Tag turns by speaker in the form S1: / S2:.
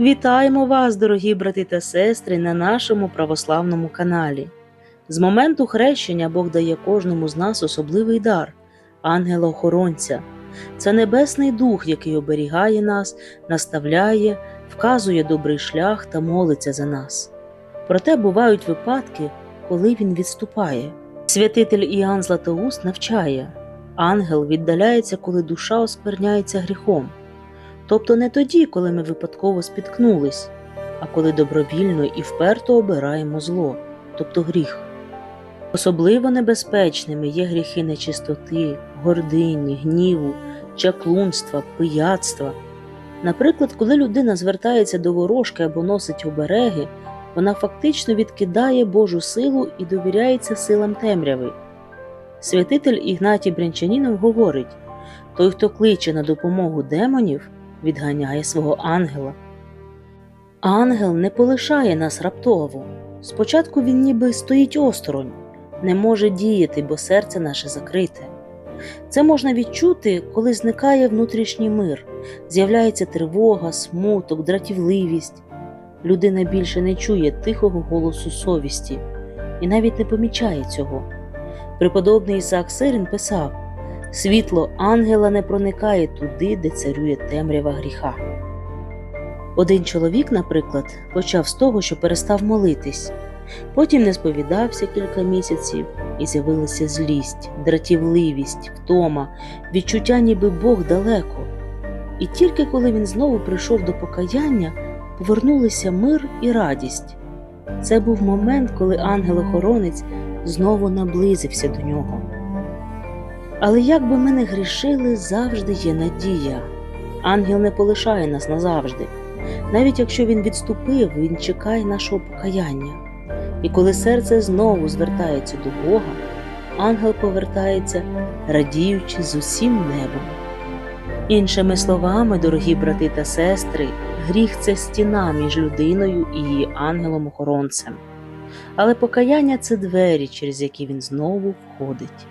S1: Вітаємо вас, дорогі брати та сестри, на нашому православному каналі. З моменту хрещення Бог дає кожному з нас особливий дар ангела-охоронця. Це небесний дух, який оберігає нас, наставляє, вказує добрий шлях та молиться за нас. Проте бувають випадки, коли він відступає. Святитель Іоанн Златоуст навчає ангел віддаляється, коли душа оскверняється гріхом. Тобто не тоді, коли ми випадково спіткнулись, а коли добровільно і вперто обираємо зло, тобто гріх. Особливо небезпечними є гріхи нечистоти, гордині, гніву, чаклунства, пияцтва. Наприклад, коли людина звертається до ворожки або носить обереги, вона фактично відкидає Божу силу і довіряється силам темряви. Святитель Ігнатій Брянчанінов говорить: той, хто кличе на допомогу демонів, відганяє свого ангела. Ангел не полишає нас раптово. Спочатку він ніби стоїть осторонь, не може діяти, бо серце наше закрите. Це можна відчути, коли зникає внутрішній мир, з'являється тривога, смуток, дратівливість. Людина більше не чує тихого голосу совісті і навіть не помічає цього. Преподобний Ісаак Сирин писав: світло ангела не проникає туди, де царює темрява гріха. Один чоловік, наприклад, почав з того, що перестав молитись, потім не сповідався кілька місяців, і з'явилася злість, дратівливість, втома, відчуття, ніби Бог далеко. І тільки коли він знову прийшов до покаяння, повернулися мир і радість. Це був момент, коли ангел-охоронець знову наблизився до нього. Але як би ми не грішили, завжди є надія. Ангел не полишає нас назавжди. Навіть якщо він відступив, він чекає нашого покаяння. І коли серце знову звертається до Бога, ангел повертається, радіючи з усім небом. Іншими словами, дорогі брати та сестри, гріх це стіна між людиною і її ангелом-охоронцем. Але покаяння це двері, через які він знову входить.